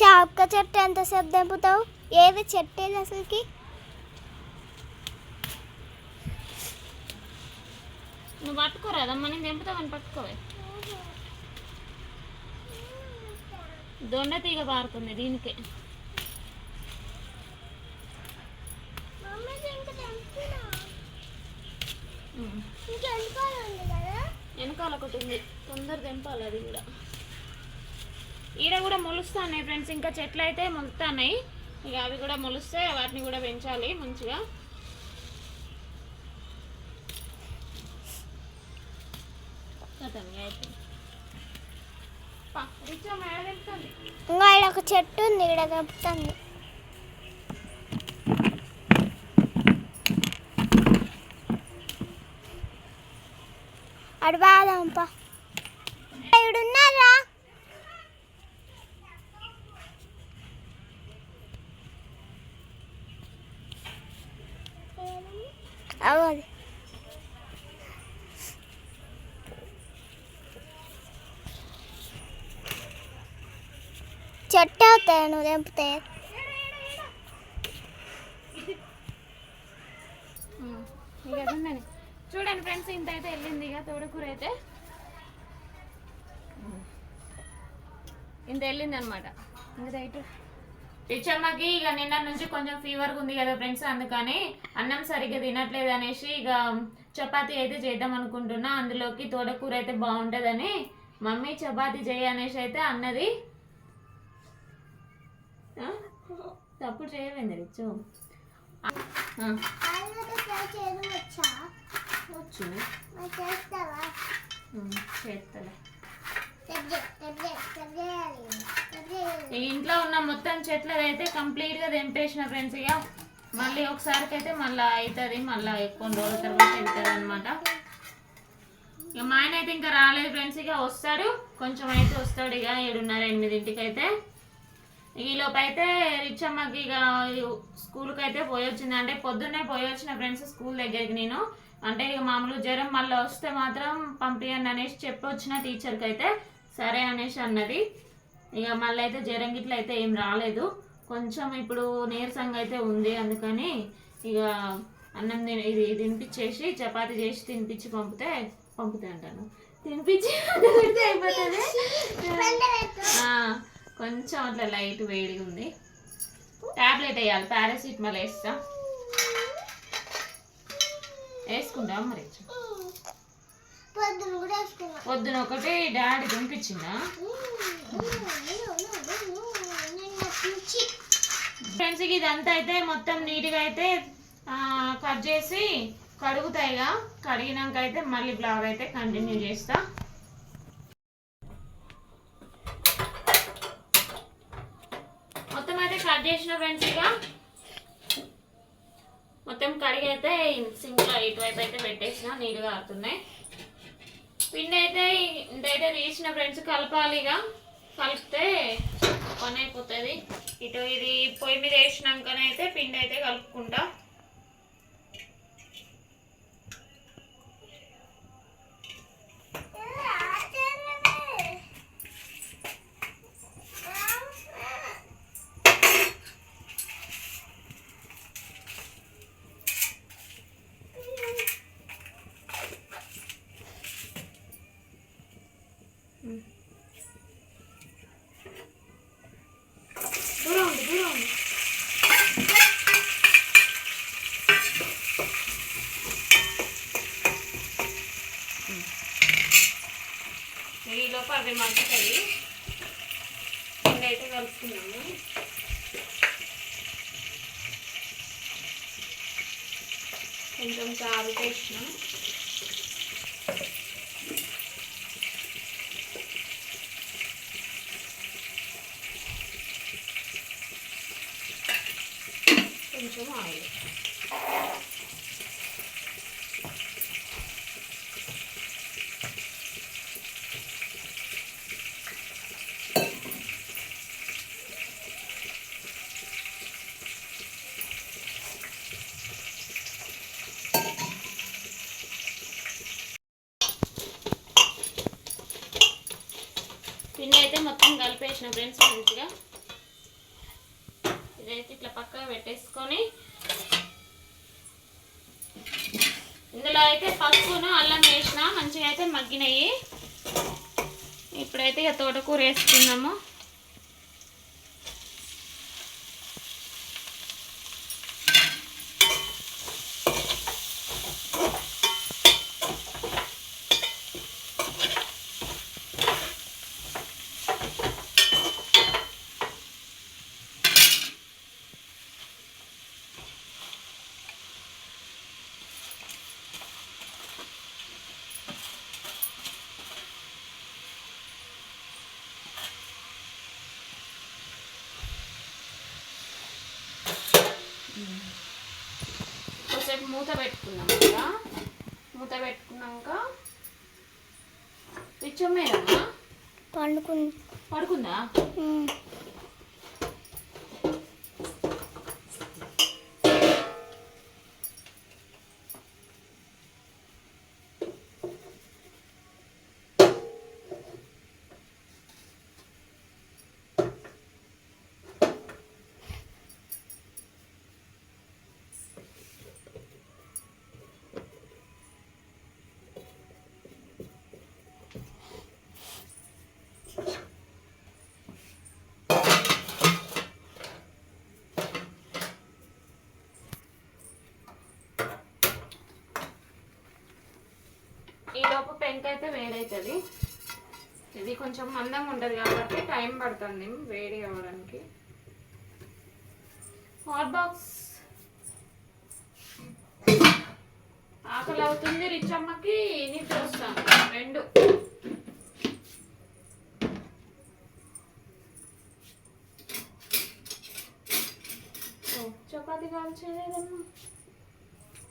చాపక చెట్టు ఎంతసేపు తెంపుతావు? ఏది చెట్టు ఏది అసలుకి? నువ్వు పట్టుకోరాదమ్మా నేను తెంపుతావని పట్టుకోవే. దొండ తీగ పారుతుంది దీనికే. వెనకాల ఒకటి ఉంది. తొందర తెంపాలి అది కూడా. ఈడ కూడా మొలుస్తున్నాయి ఫ్రెండ్స్. ఇంకా చెట్లు అయితే మొలుస్తున్నాయి ఇక అవి కూడా మొలిస్తే వాటిని కూడా పెంచాలి మంచిగా. ఇంకా ఒక చెట్టు ఉంది ఇక్కడ తెంపుతుంది అడు అవది చెట్టు అవుతాయి నువ్వు తెంపితే. చూడండి ఫ్రెండ్స్ ఇంత అయితే వెళ్ళింది ఇక తోడకూర అయితే ఇంత వెళ్ళింది అనమాట ఇంక రైట్ రిచమ్మకి ఇక నిన్న నుంచి కొంచెం ఫీవర్ ఉంది కదా ఫ్రెండ్స్ అందుకని అన్నం సరిగ్గా తినట్లేదు అనేసి ఇక చపాతీ అయితే చేద్దాం అనుకుంటున్నా. అందులోకి తోడకూర అయితే బాగుంటుందని మమ్మీ చపాతీ చేయి అనేసి అయితే అన్నది? తప్పుడు చేయలేదు రిచ్చు చేస్తలే ఈ ఇంట్లో ఉన్న మొత్తం చెట్లది అయితే కంప్లీట్గా తెంపేసిన ఫ్రెండ్స్ ఇక మళ్ళీ ఒకసారికి అయితే మళ్ళీ అవుతుంది మళ్ళీ ఎక్కువ రోజుల తర్వాత వెళ్తుంది అనమాట ఇక మా ఆయన అయితే ఇంకా రాలేదు ఫ్రెండ్స్ ఇక వస్తాడు. కొంచెం అయితే వస్తాడు ఇక ఏడున్నర ఎనిమిదింటికి అయితే ఈలోపు అయితే రిచ్చమ్మకి ఇక స్కూల్కి అయితే పోయొచ్చింది. అంటే పొద్దున్నే పోయొచ్చిన ఫ్రెండ్స్ స్కూల్ దగ్గరికి నేను. అంటే ఇక మామూలు జ్వరం మళ్ళీ వస్తే మాత్రం పంపియండి అనేసి చెప్పి వచ్చిన టీచర్కి అయితే సరే అనేసి అన్నది. ఇక మళ్ళీ అయితే జ్వరం గిట్ల అయితే ఏం రాలేదు. కొంచెం ఇప్పుడు నీరసంగా అయితే ఉంది అందుకని ఇక అన్నం తిని ఇది తినిపించేసి చపాతి చేసి తినిపించి పంపితే పంపుతా అంటాను. తినిపించి పెడితే అయిపోతుంది. కొంచెం అట్లా లైట్ వేడిగా ఉంది. టాబ్లెట్ వేయాలి. పారాసిటమాల్ వేస్తా. వేసుకుంటాం మరి? పొద్దున ఒకటి డాడీ పంపించిందా? ఫ్రెండ్స్ ఇదంతా అయితే మొత్తం నీట్గా అయితే కట్ చేసి కడుగుతాయిగా. కడిగినాక అయితే మళ్ళీ బ్లాగ్ అయితే కంటిన్యూ చేస్తా. మొత్తం అయితే కట్ చేసిన ఫ్రెండ్స్ ఇక. మొత్తం కడిగి అయితే సింక్లో ఇటువైపు అయితే పెట్టేసిన నీట్గా ఆడుతున్నాయి. పిండి అయితే ఇంతైతే తీసిన ఫ్రెండ్స్ కలపాలి ఇక కలిపితే పని అయిపోతుంది ఇటు ఇది పొయ్యి మీద వేసినాకనైతే పిండి అయితే కలుపుకుంటా దూరం ఉంది దూరం ఉంది ఈ లోపు అవి మంచుతాయి రెండైతే కలుపుకున్నాము కొంచెం చారు వేసినాం కొంచెం ఆయిల్. పిండి అయితే మొత్తం కలిపేసిన ఫ్రెండ్స్ మంచిగా. ఇదైతే ఇట్లా పక్కగా పెట్టేసుకొని ఇందులో అయితే పసుపును అల్లం వేసిన మంచిగా అయితే మగ్గినాయి. ఇప్పుడైతే ఇక తోటకూర వేసుకున్నాము కొద్దిసేపు మూత పెట్టుకున్నాం కదా. మూత పెట్టుకున్నాక పిచ్చం మీదమ్మా పండుకుని పడుకుందా. ఉమ్. పెంక అయితే వేడవుతుంది ఇది కొంచెం మందంగా ఉంటుంది కాబట్టి టైం పడుతుంది వేడి అవ్వడానికి. హాట్ బాక్స్ ఆకలి అవుతుంది రిచమ్మకి నిద్ర వస్తాను రెండు. Oh, చపాతి చపాతీ కాల్చేదమ్మా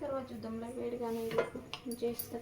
తర్వాత చూద్దాంలే వేడిగానే కానీ చేస్తా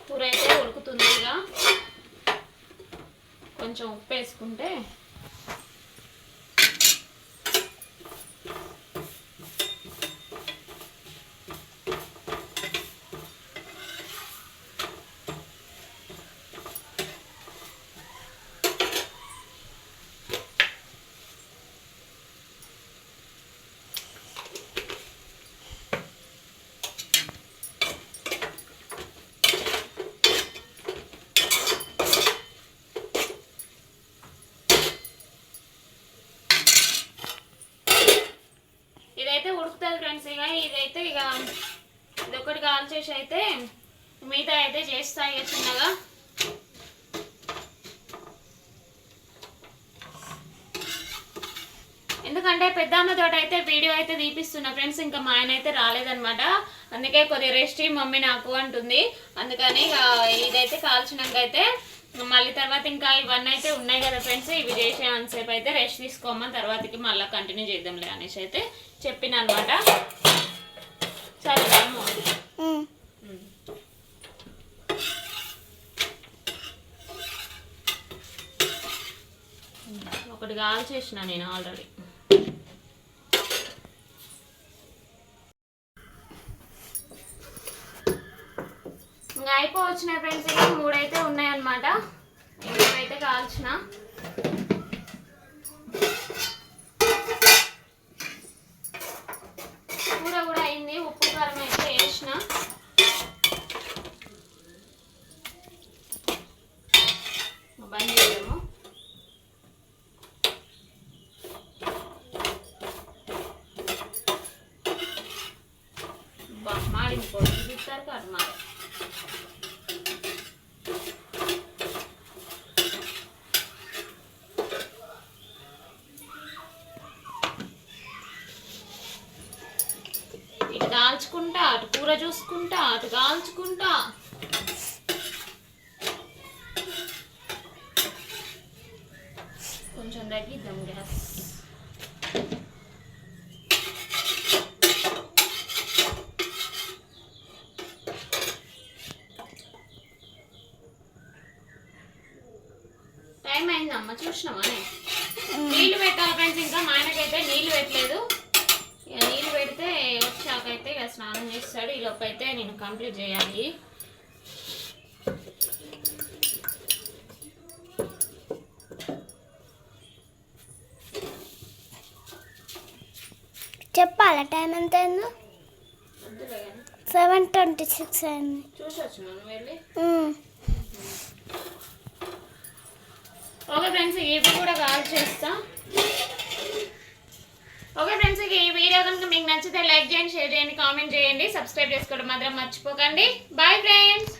కూర అయితే ఉడుకుతుంది ఇక కొంచెం ఉప్పు వేసుకుంటే ఇదైతే ఉడుకుతుంది ఫ్రెండ్స్ ఇక ఇదైతే ఇక ఇదొకటి కాల్చేసి అయితే మిగతా అయితే చేస్తా ఇక చిన్నగా. ఎందుకంటే పెద్దమ్మ తోట అయితే వీడియో అయితే తీపిస్తున్నా ఫ్రెండ్స్ ఇంకా మా ఆయన అయితే రాలేదనమాట అందుకే కొద్దిగా రెస్ట్ మమ్మీ నాకు అంటుంది. అందుకని ఇక ఇదైతే కాల్చినాక అయితే మళ్ళీ తర్వాత ఇంకా ఇవన్నీ అయితే ఉన్నాయి కదా ఫ్రెండ్స్ ఇవి చేసే అంతసేపు అయితే రెస్ట్ తీసుకోమని తర్వాతకి మళ్ళీ కంటిన్యూ చేద్దాంలే అనేసి అయితే చెప్పిన అనమాట సరే. ఒకటి కాల్ చేసిన నేను ఆల్రెడీ ఇంకా అయిపోవచ్చినాయి ఫ్రెండ్స్ ఇక మూడైతే ఉన్నాయన్నమాట. అయితే కాల్చిన. కూర కూడా అయింది ఉప్పు కారం అయితే వేసిన. బంద్ చేయము మాడిపోతుంది మాడిపోయి ఇస్తారు కాదు దాల్చుకుంటా అటు కూర చూసుకుంటా అటు కాల్చుకుంటా. కొంచెం తగ్గిద్దాం గ్యాస్. టైం అయిందమ్మా చూసినావా? నీళ్ళు పెట్టాలి ఫ్రెండ్స్ ఇంకా మా ఆయనకైతే నీళ్ళు పెట్టలేదు. ఇక నీళ్ళు పెడితే వచ్చాకైతే ఇక స్నానం చేస్తాడు. ఈ లోపు అయితే నేను కంప్లీట్ చేయాలి. చెప్పాలా? టైం ఎంత అయిందో? సెవెన్ ట్వంటీ సిక్స్ అయింది. చూసొచ్చు మనం వెళ్ళి. ఓకే ఫ్రెండ్స్ ఇవి కూడా కాల్ చేస్తా. ఓకే ఫ్రెండ్స్ ఈ వీడియో కనుక మీకు నచ్చితే లైక్ చేయండి షేర్ చేయండి కామెంట్ చేయండి. సబ్స్క్రైబ్ చేసుకోవడం మాత్రం మర్చిపోకండి. Bye friends